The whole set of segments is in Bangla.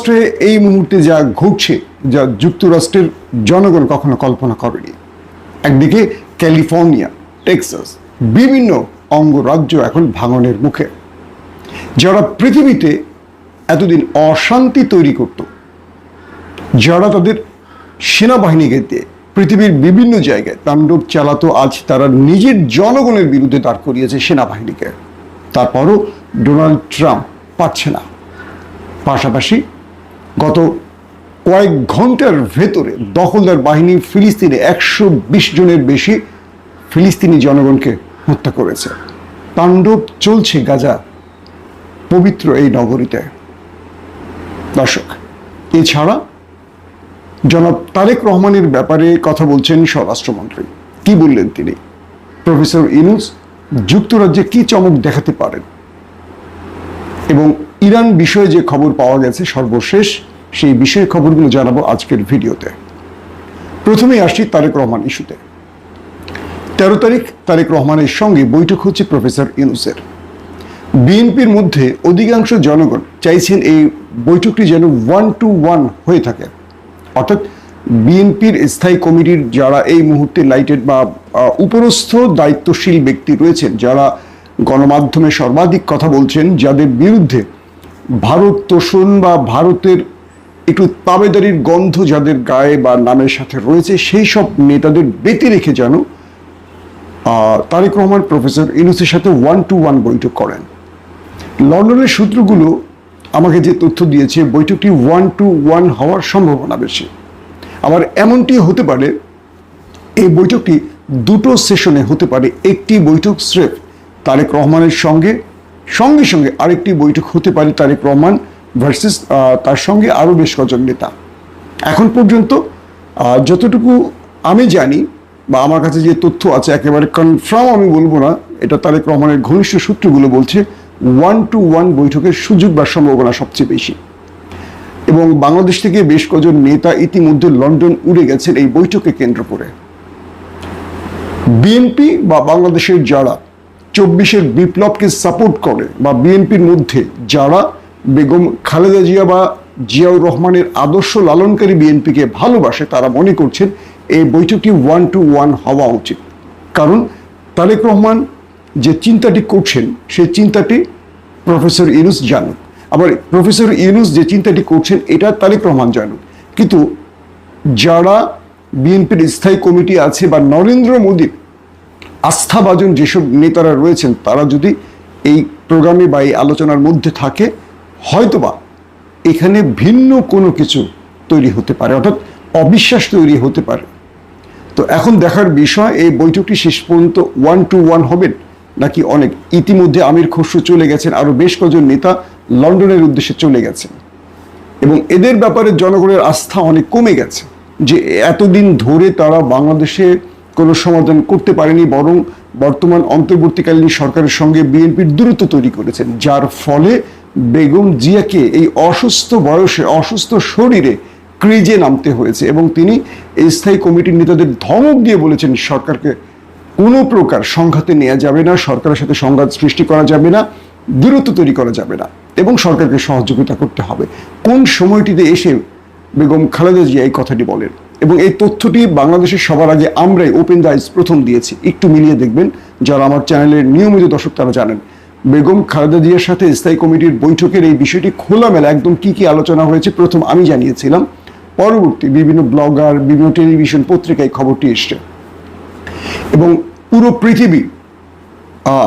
যুক্তরাষ্ট্রে এই মুহূর্তে যা ঘটছে, যা যুক্তরাষ্ট্রের জনগণ কখনো কল্পনা করেনি। একদিকে ক্যালিফোর্নিয়া, টেক্সাস, বিভিন্ন অঙ্গরাজ্য এখন ভাঙনের মুখে। যারা পৃথিবীতে এতদিন অশান্তি তৈরি করত, যারা তাদের সেনাবাহিনীকে দিয়ে পৃথিবীর বিভিন্ন জায়গায় তাণ্ডব চালাতো, আজ তারা নিজের জনগণের বিরুদ্ধে দাঁড় করিয়েছে সেনাবাহিনীকে। তারপরও ডোনাল্ড ট্রাম্প পারছে না। পাশাপাশি গত কয়েক ঘণ্টার ভেতরে দখলদার বাহিনী ফিলিস্তিনে একশো বিশ জনের বেশি ফিলিস্তিনি জনগণকে হত্যা করেছে। তাণ্ডব চলছে গাজা, পবিত্র এই নগরীতে। দর্শক, এছাড়া জনাব তারেক রহমানের ব্যাপারে কথা বলছেন স্বরাষ্ট্রমন্ত্রী। কি বললেন তিনি? প্রফেসর ইনুস, যুক্তরাজ্যে কি চমক দেখাতে পারেন? এবং ইরান বিষয়ে যে খবর পাওয়া গেছে সর্বশেষ, সেই বিষয়ের খবরগুলো জানাব আজকের ভিডিওতে। প্রথমেই আসছি তারেক রহমান ইস্যুতে। তেরো তারিখ তারেক রহমানের সঙ্গে বৈঠক হচ্ছে প্রফেসর ইনুসের বিএনপির মধ্যে অধিকাংশ জনগণ চাইছেন এই বৈঠকটি যেন ওয়ান টু ওয়ান হয়ে থাকে। অর্থাৎ বিএনপির স্থায়ী কমিটির যারা এই মুহূর্তে লাইটেড বা উপরস্থ দায়িত্বশীল ব্যক্তি রয়েছেন, যারা গণমাধ্যমে সর্বাধিক কথা বলছেন, যাদের বিরুদ্ধে ভারত তোষণ বা ভারতের একটু তাবেদারির গন্ধ যাদের গায়ে বা নামের সাথে রয়েছে, সেই সব নেতাদের বেঁধে রেখে যেন তারেক রহমান প্রফেসর ইনুসের সাথে ওয়ান টু ওয়ান বৈঠক করেন। লন্ডনের সূত্রগুলো আমাকে যে তথ্য দিয়েছে, বৈঠকটি ওয়ান টু ওয়ান হওয়ার সম্ভাবনা বেশি। আবার এমনটি হতে পারে, এই বৈঠকটি দুটো সেশনে হতে পারে, একটি বৈঠক স্রেফ তারেক রহমানের সঙ্গে সঙ্গে সঙ্গে আরেকটি বৈঠক হতে পারে তারেক রহমান ভার্সেস তার সঙ্গে আরও বেশ কজন নেতা। এখন পর্যন্ত যতটুকু আমি জানি বা আমার কাছে যে তথ্য আছে, একেবারে কনফার্ম আমি বলব না, এটা তারেক রহমানের ঘনিষ্ঠ সূত্রগুলো বলছে ওয়ান টু ওয়ান বৈঠকের সুযোগ বা সম্ভাবনা সবচেয়ে বেশি। এবং বাংলাদেশ থেকে বেশ কজন নেতা ইতিমধ্যে লন্ডন উড়ে গেছেন এই বৈঠকে কেন্দ্র করে। বিএনপি বা বাংলাদেশের যারা চব্বিশের বিপ্লবকে সাপোর্ট করে বা বিএনপির মধ্যে যারা বেগম খালেদা জিয়া বা জিয়াউর রহমানের আদর্শ লালনকারী বিএনপিকে ভালোবাসে, তারা মনে করছেন এই বৈঠকটি ওয়ান টু ওয়ান হওয়া উচিত। কারণ তারেক রহমান যে চিন্তাটি করছেন, সেই চিন্তাটি প্রফেসর ইউনুস জানুক। আবার প্রফেসর ইউনুস যে চিন্তাটি করছেন, এটা তারেক রহমান জানুক। কিন্তু যারা বিএনপির স্থায়ী কমিটি আছে বা নরেন্দ্র মোদীর আস্থাভাজন যেসব নেতারা রয়েছেন, তারা যদি এই প্রোগ্রামে বা এই আলোচনার মধ্যে থাকে, হয়তোবা এখানে ভিন্ন কোনো কিছু তৈরি হতে পারে, অর্থাৎ অবিশ্বাস তৈরি হতে পারে। তো এখন দেখার বিষয়, এই বৈঠকটি শেষ পর্যন্ত ওয়ান টু ওয়ান হবেন নাকি অনেক? ইতিমধ্যে আমির খসরু চলে গেছেন, আরও বেশ কজন নেতা লন্ডনের উদ্দেশ্যে চলে গেছেন। এবং এদের ব্যাপারে জনগণের আস্থা অনেক কমে গেছে যে এতদিন ধরে তারা বাংলাদেশে কোনো সমাধান করতে পারেনি, বরং বর্তমান অন্তর্বর্তীকালীন সরকারের সঙ্গে বিএনপির দূরত্ব তৈরি করেছেন, যার ফলে বেগম জিয়াকে এই অসুস্থ বয়সে, অসুস্থ শরীরে ক্রিজে নামতে হয়েছে এবং তিনি স্থায়ী কমিটির নেতাদের ধমক দিয়ে বলেছেন, সরকারকে কোনো প্রকার সংঘাতে নেওয়া যাবে না, সরকারের সাথে সংঘাত সৃষ্টি করা যাবে না, দূরত্ব তৈরি করা যাবে না এবং সরকারকে সহযোগিতা করতে হবে। কোন সময়টিতে এসে বেগম খালেদা জিয়া এই কথাটি বলেন? এবং এই তথ্যটি বাংলাদেশের সবার আগে আমরাই ওপেন দাইস প্রথম দিয়েছি। একটু মিলিয়ে দেখবেন যারা আমার চ্যানেলের নিয়মিত দর্শক তারা জানেন। বেগম খালেদা জিয়ার সাথে স্থায়ী কমিটির বৈঠকের এই বিষয়টি খোলামেলা একদম কি কি আলোচনা হয়েছে প্রথম আমি জানিয়েছিলাম। পরবর্তী বিভিন্ন ব্লগার, বিভিন্ন টেলিভিশন পত্রিকায় খবরটি এসছে। এবং পুরো পৃথিবী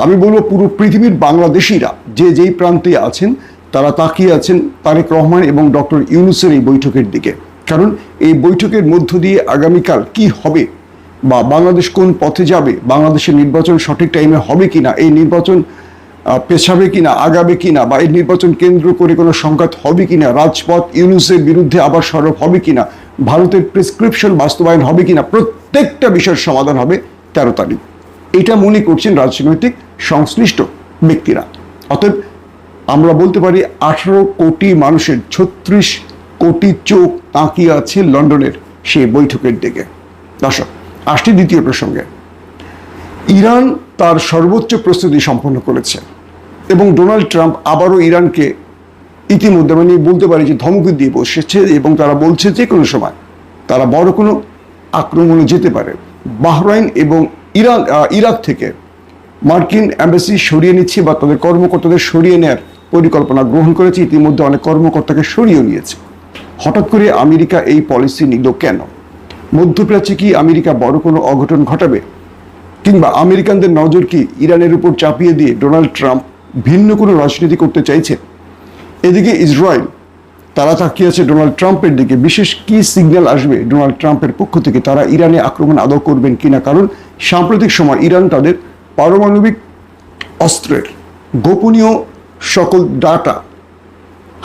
আমি বলব পুরো পৃথিবীর বাংলাদেশিরা যে যেই প্রান্তে আছেন, তারা তাকিয়ে আছেন তারেক রহমান এবং ডক্টর ইউনুসের এই বৈঠকের দিকে। কারণ এই বৈঠকের মধ্য দিয়ে আগামীকাল কি হবে? বা বাংলাদেশ কোন পথে যাবে? বাংলাদেশের নির্বাচন সঠিক টাইমে হবে কিনা? এই নির্বাচন পেছাবে কিনা? আগাবে কিনা? বা এই নির্বাচন কেন্দ্র করে কোনো সংঘাত হবে কিনা? রাজপথ, ইউনুসের বিরুদ্ধে আবার সরব হবে কিনা? ভারতের প্রেসক্রিপশন বাস্তবায়ন হবে কিনা? প্রত্যেকটা বিষয়ের সমাধান হবে তেরো তারিখ। এটা মনে করছেন রাজনৈতিক সংশ্লিষ্ট ব্যক্তিরা। অতএব আমরা বলতে পারি আঠারো কোটি মানুষের ছত্রিশ কোটি চোখ তাকিয়ে আছে লন্ডনের সেই বৈঠকের দিকে। দর্শক, আসছি দ্বিতীয় প্রসঙ্গে। ইরান তার সর্বোচ্চ প্রস্তুতি সম্পন্ন করেছে এবং ডোনাল্ড ট্রাম্প আবারও ইরানকে ইতিমধ্যে মানে বলতে পারি যে ধমকি দিয়ে বসেছে এবং তারা বলছে যে কোনো সময় তারা বড় কোনো আক্রমণে যেতে পারে। বাহরাইন এবং ইরান ইরাক থেকে মার্কিন অ্যাম্বাসি সরিয়ে নিচ্ছে বা তাদের কর্মকর্তাদের সরিয়ে নেওয়ার পরিকল্পনা গ্রহণ করেছে। ইতিমধ্যে অনেক কর্মকর্তাকে সরিয়ে নিয়েছে। হঠাৎ করে আমেরিকা এই পলিসি নিল কেন? মধ্যপ্রাচ্যে কি আমেরিকা বড় কোনো অঘটন ঘটাবে? কিংবা আমেরিকানদের নজর কি ইরানের উপর চাপিয়ে দিয়ে ডোনাল্ড ট্রাম্প ভিন্ন কোনো রাজনীতি করতে চাইছে এদিকে ইসরায়েল, তারা তাকিয়ে আছে ডোনাল্ড ট্রাম্পের দিকে। বিশেষ কি সিগন্যাল আসবে ডোনাল্ড ট্রাম্পের পক্ষ থেকে? তারা ইরানে আক্রমণ আদৌ করবেন কিনা? কারণ সাম্প্রতিক সময় ইরান তাদের পারমাণবিক অস্ত্রের গোপনীয় সকল ডাটা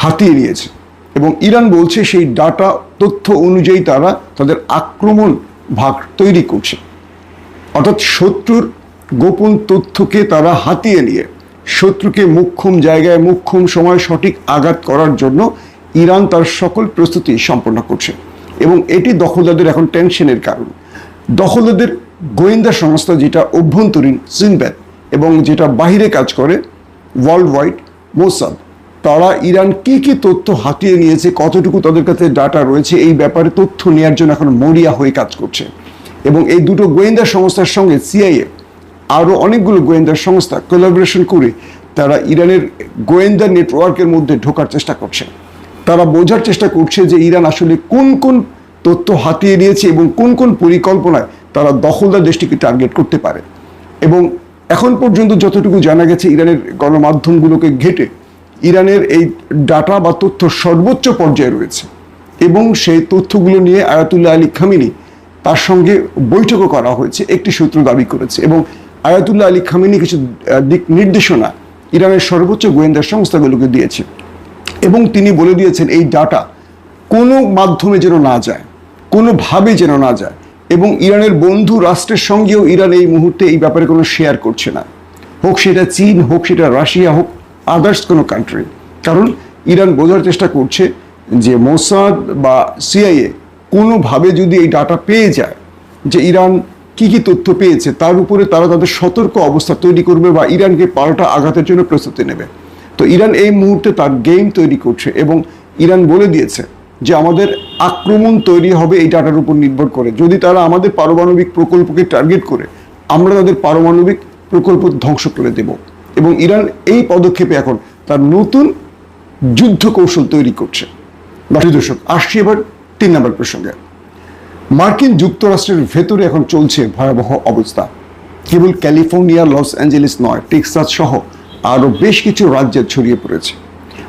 হাতিয়ে নিয়েছে। এবং ইরান বলছে সেই ডাটা তথ্য অনুযায়ী তারা তাদের আক্রমণ ভাগ তৈরি করছে। অর্থাৎ শত্রুর গোপন তথ্যকে তারা হাতিয়ে নিয়ে শত্রুকে মুখ্যম জায়গায় মুখ্যম সময় সঠিক আঘাত করার জন্য ইরান তার সকল প্রস্তুতি সম্পন্ন করছে। এবং এটি দখলদারদের এখন টেনশনের কারণ। দখলদারদের গোয়েন্দা সংস্থা যেটা অভ্যন্তরীণ সিনব্যাদ এবং যেটা বাইরে কাজ করে ওয়ার্ল্ড ওয়াইড মোসাদ তারা ইরান কি কি তথ্য হাতিয়ে নিয়েছে, কতটুকু তাদের কাছে ডাটা রয়েছে, এই ব্যাপারে তথ্য নেওয়ার জন্য এখন মরিয়া হয়ে কাজ করছে। এবং এই দুটো গোয়েন্দা সংস্থার সঙ্গে সিআইএ আরও অনেকগুলো গোয়েন্দা সংস্থা কোলাবোরেশন করে তারা ইরানের গোয়েন্দা নেটওয়ার্কের মধ্যে ঢোকার চেষ্টা করছে। তারা বোঝার চেষ্টা করছে যে ইরান আসলে কোন কোন তথ্য হাতিয়ে নিয়েছে এবং কোন কোন পরিকল্পনায় তারা দখলদার দেশটিকে টার্গেট করতে পারে। এবং এখন পর্যন্ত যতটুকু জানা গেছে, ইরানের গণমাধ্যমগুলোকে ঘেটে ইরানের এই ডাটা বা তথ্য সর্বোচ্চ পর্যায়ে রয়েছে এবং সেই তথ্যগুলো নিয়ে আয়াতুল্লাহ আলী খামিনি তার সঙ্গে বৈঠকও করা হয়েছে, একটি সূত্র দাবি করেছে এবং আয়াতুল্লাহ আলী খামিনি কিছু দিক নির্দেশনা ইরানের সর্বোচ্চ গোয়েন্দা সংস্থাগুলোকে দিয়েছে এবং তিনি বলে দিয়েছেন এই ডাটা কোনো মাধ্যমে যেন না যায়, কোনোভাবে যেন না যায় এবং ইরানের বন্ধু রাষ্ট্রের সঙ্গেও ইরান এই মুহূর্তে এই ব্যাপারে কোনো শেয়ার করছে না। হোক সেটা চীন, হোক সেটা রাশিয়া, হোক আদার্স কোনো কান্ট্রি কারণ ইরান বোঝার চেষ্টা করছে যে মোসাদ বা সিআইএ কোনোভাবে যদি এই ডাটা পেয়ে যায় যে ইরান কি কি তথ্য পেয়েছে, তার উপরে তারা তাদের সতর্ক অবস্থা তৈরি করবে বা ইরানকে পাল্টা আঘাতের জন্য প্রস্তুতি নেবে। তো ইরান এই মুহূর্তে তার গেম তৈরি করছে এবং ইরান বলে দিয়েছে যে আমাদের আক্রমণ তৈরি হবে এই ডাটার উপর নির্ভর করে। যদি তারা আমাদের পারমাণবিক প্রকল্পকে টার্গেট করে, আমরা তাদের পারমাণবিক প্রকল্প ধ্বংস করে দেব। এবং ইরান এই পদক্ষেপে এখন তার নতুন যুদ্ধ কৌশল তৈরি করছে। দর্শক, আসছি এবার তিন নম্বর প্রসঙ্গে। মার্কিন যুক্তরাষ্ট্রের ভেতরে এখন চলছে ভয়াবহ অবস্থা। কেবল ক্যালিফোর্নিয়া, লস অ্যাঞ্জেলিস নয়, টেক্সাস সহ আরও বেশ কিছু রাজ্যে ছড়িয়ে পড়েছে।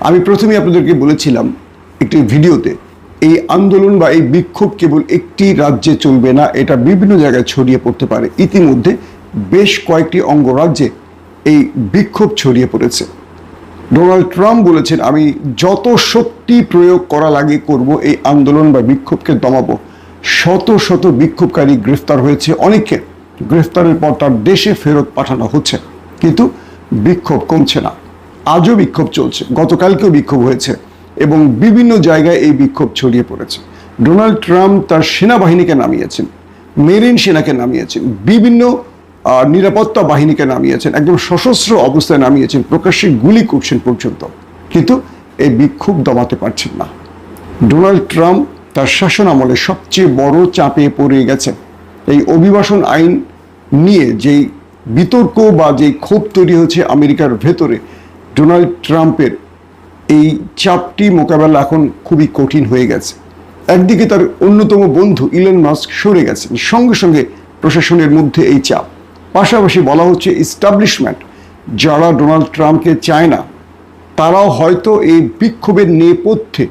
আমি প্রথমে আপনাদেরকে বলেছিলাম একটি ভিডিওতে, এই আন্দোলন বা এই বিক্ষোভ কেবল একটি রাজ্যে চলবে না, এটা বিভিন্ন জায়গায় ছড়িয়ে পড়তে পারে। ইতিমধ্যে বেশ কয়েকটি অঙ্গরাজ্যে এই বিক্ষোভ ছড়িয়ে পড়েছে। ডোনাল্ড ট্রাম্প বলেছেন, আমি যত শক্তি প্রয়োগ করা লাগে করব, এই আন্দোলন বা বিক্ষোভকে দমাবো। শত শত বিক্ষোভকারী গ্রেফতার হয়েছে অনেককে। গ্রেফতারের পর তার দেশে ফেরত পাঠানো হচ্ছে, কিন্তু বিক্ষোভ কমছে না। আজও বিক্ষোভ চলছে, গতকালকেও বিক্ষোভ হয়েছে এবং বিভিন্ন জায়গায় এই বিক্ষোভ ছড়িয়ে পড়েছে। ডোনাল্ড ট্রাম্প তার সেনাবাহিনীকে নামিয়েছেন, মেরিন সেনাকে নামিয়েছেন। বিভিন্ন নিরাপত্তা বাহিনীকে নামিয়েছেন, একদম সশস্ত্র অবস্থায় নামিয়েছেন, প্রকাশ্যে গুলি করছেন পর্যন্ত। কিন্তু এই বিক্ষোভ দমাতে পারছেন না। ডোনাল্ড ট্রাম্প তার শাসন আমলে সবচেয়ে বড় চাপে পড়ে গেছে এই অভিবাসন আইন নিয়ে যেই বিতর্ক বা যেই ক্ষোভ তৈরি হয়েছে আমেরিকার ভেতরে, ডোনাল্ড ট্রাম্পের এই চাপটি মোকাবেলা এখন খুবই কঠিন হয়ে গেছে। একদিকে তার অন্যতম বন্ধু ইলন মাস্ক সরে গেছেন। সঙ্গে সঙ্গে প্রশাসনের মধ্যে এই চাপ। পাশাপাশি বলা হচ্ছে ইস্টাবলিশমেন্ট যারা ডোনাল্ড ট্রাম্পকে চায় না, তারাও হয়তো এই বিক্ষোভের নেপথ্যে,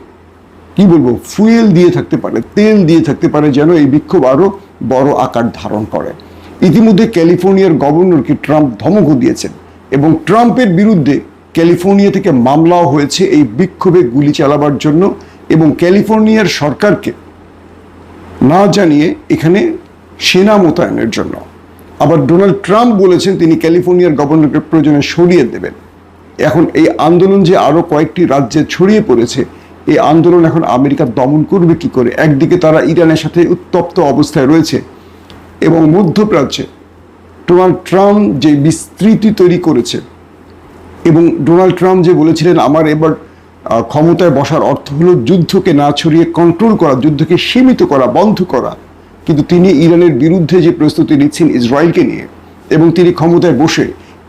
কি বলব, ফুয়েল দিয়ে থাকতে পারে, তেল দিয়ে থাকতে পারে যেন এই বিক্ষোভ আরও বড় আকার ধারণ করে। ইতিমধ্যে ক্যালিফোর্নিয়ার গভর্নরকে ট্রাম্প ধমকও দিয়েছেন এবং ট্রাম্পের বিরুদ্ধে ক্যালিফোর্নিয়া থেকে মামলাও হয়েছে এই বিক্ষোভে গুলি চালাবার জন্য এবং ক্যালিফোর্নিয়ার সরকারকে না জানিয়ে এখানে সেনা মোতায়েনের জন্য। আবার ডোনাল্ড ট্রাম্প বলেছেন তিনি ক্যালিফোর্নিয়ার গভর্নরকে প্রয়োজনে সরিয়ে দেবেন। এখন এই আন্দোলন যে আরও কয়েকটি রাজ্যে ছড়িয়ে পড়েছে, এই আন্দোলন এখন আমেরিকা দমন করবে কি করে? একদিকে তারা ইরানের সাথে উত্তপ্ত অবস্থায় রয়েছে এবং মধ্যপ্রাচ্যে ডোনাল্ড ট্রাম্প যে বিস্তৃতি তৈরি করেছে এবং ডোনাল্ড ট্রাম্প যে বলেছিলেন, আমার এবার ক্ষমতায় বসার অর্থ হলো যুদ্ধকে না ছড়িয়ে কন্ট্রোল করা, যুদ্ধকে সীমিত করা, বন্ধ করা। কিন্তু তিনি ইরানের বিরুদ্ধে যে প্রস্তুতি নিচ্ছেন ইসরায়েলকে নিয়ে, এবং তিনি ক্ষমতায় বসে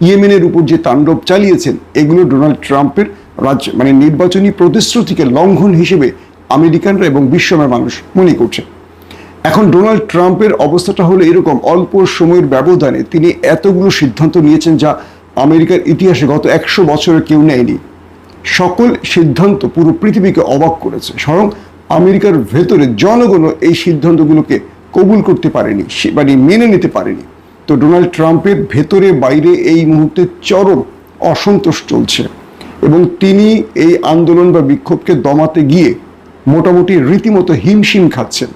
ইয়েমেনের উপর যে তাণ্ডব চালিয়েছেন, এগুলো ডোনাল্ড ট্রাম্পের রাজ্য মানে নির্বাচনী প্রতিশ্রুতিকে লঙ্ঘন হিসেবে আমেরিকানরা এবং বিশ্বময় মানুষ মনে করছে এখন ডোনাল্ড ট্রাম্পের অবস্থাটা হলো এরকম, অল্প সময়ের ব্যবধানে তিনি এতগুলো সিদ্ধান্ত নিয়েছেন যা আমেরিকার ইতিহাসে গত একশো বছরে কেউ নেয়নি। সকল সিদ্ধান্ত পুরো পৃথিবীকে অবাক করেছে, স্বয়ং আমেরিকার ভেতরে জনগণও এই সিদ্ধান্তগুলোকে কবুল করতে পারেনি, সে- মানে মেনে নিতে পারেনি। তো ডোনাল্ড ট্রাম্পের ভেতরে বাইরে এই মুহূর্তে চরম অসন্তোষ চলছে এবং তিনি এই আন্দোলন বা বিক্ষোভকে দমাতে গিয়ে মোটামুটি রীতিমতো হিমশিম খাচ্ছেন।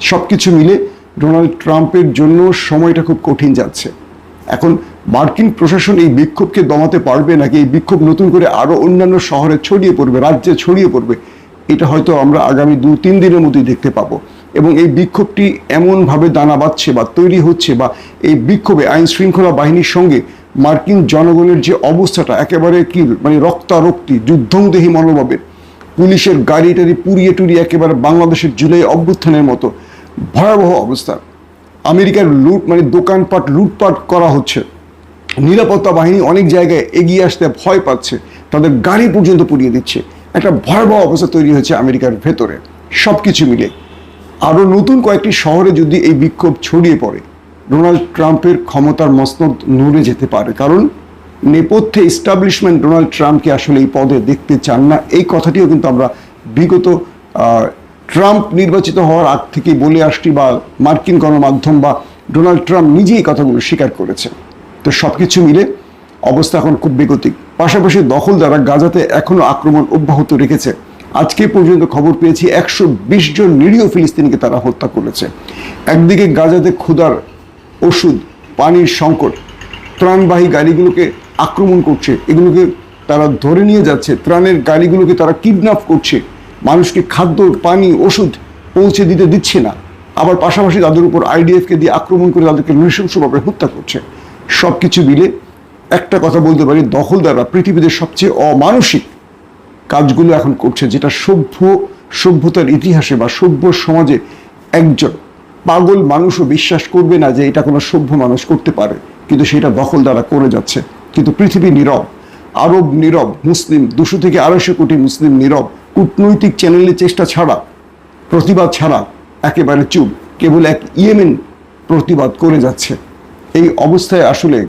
সব কিছু মিলে ডোনাল্ড ট্রাম্পের জন্য সময়টা খুব কঠিন যাচ্ছে। এখন মার্কিন প্রশাসন এই বিক্ষোভকে দমাতে পারবে নাকি এই বিক্ষোভ নতুন করে আরও অন্যান্য শহরে ছড়িয়ে পড়বে, রাজ্যে ছড়িয়ে পড়বে, এটা হয়তো আমরা আগামী দু তিন দিনের মধ্যেই দেখতে পাবো। এবং এই বিক্ষোভটি এমনভাবে দানা বাঁধছে বা তৈরি হচ্ছে বা এই বিক্ষোভে আইন শৃঙ্খলা বাহিনীর সঙ্গে মার্কিন জনগণের যে অবস্থাটা, একেবারে কি মানে রক্তারক্তি যুদ্ধংদেহী মনোভাবের, পুলিশের গাড়ি টাড়ি পুড়িয়ে টুরিয়ে একেবারে বাংলাদেশের জুলাই অভ্যুত্থানের মতো ভয়াবহ অবস্থা। আমেরিকার লুট মানে দোকানপাট লুটপাট করা হচ্ছে। নিরাপত্তা বাহিনী অনেক জায়গায় এগিয়ে আসতে ভয় পাচ্ছে, তাদের গাড়ি পর্যন্ত পুড়িয়ে দিচ্ছে। একটা ভয়াবহ অবস্থা তৈরি হয়েছে আমেরিকার ভেতরে। সব কিছু মিলে আরও নতুন কয়েকটি শহরে যদি এই বিক্ষোভ ছড়িয়ে পড়ে, ডোনাল্ড ট্রাম্পের ক্ষমতার মসনদ নড়ে যেতে পারে। কারণ নেপথ্যে ইস্টাবলিশমেন্ট ডোনাল্ড ট্রাম্পকে আসলে এই পদে দেখতে চান না। এই কথাটিও কিন্তু আমরা বিগত ট্রাম্প নির্বাচিত হওয়ার আগ থেকে বলে আসছি বা মার্কিন গণমাধ্যম বা ডোনাল্ড ট্রাম্প নিজেই কথাগুলো স্বীকার করেছে তো সব কিছু মিলে অবস্থা এখন খুব বেগতিক। পাশাপাশি দখলদাররা গাজাতে এখনও আক্রমণ অব্যাহত রেখেছে। আজকে পর্যন্ত খবর পেয়েছি একশো বিশ জন নিরীহ ফিলিস্তিনিকে তারা হত্যা করেছে। একদিকে গাজাতে ক্ষুধার ওষুধ, পানির সংকট, ত্রাণবাহী গাড়িগুলোকে আক্রমণ করছে, এগুলোকে তারা ধরে নিয়ে যাচ্ছে, ত্রাণের গাড়িগুলোকে তারা কিডন্যাপ করছে, মানুষকে খাদ্য, পানি, ওষুধ পৌঁছে দিতে দিচ্ছে না। আবার পাশাপাশি তাদের উপর আইডিএফকে দিয়ে আক্রমণ করে তাদেরকে নৃশংসভাবে হত্যা করছে। সব কিছু মিলে একটা কথা বলতে পারি, দখলদাররা পৃথিবীতে সবচেয়ে অমানসিক কাজগুলো এখন করছে যেটা সভ্য, সভ্যতার ইতিহাসে বা সভ্য সমাজে একজন পাগল মানুষও বিশ্বাস করবে না যে এটা কোনো সভ্য মানুষ করতে পারে, কিন্তু সেটা দখল দ্বারা করে যাচ্ছে। কিন্তু পৃথিবী নীরব, আরব নীরব, মুসলিম, দুশো থেকে আড়াইশো কোটি মুসলিম নীরব, কূটনৈতিক চ্যানেলের চেষ্টা ছাড়া, প্রতিবাদ ছাড়া একেবারে চুপ, কেবল এক ইয়েমেন প্রতিবাদ করে যাচ্ছে। এই অবস্থায় আসলে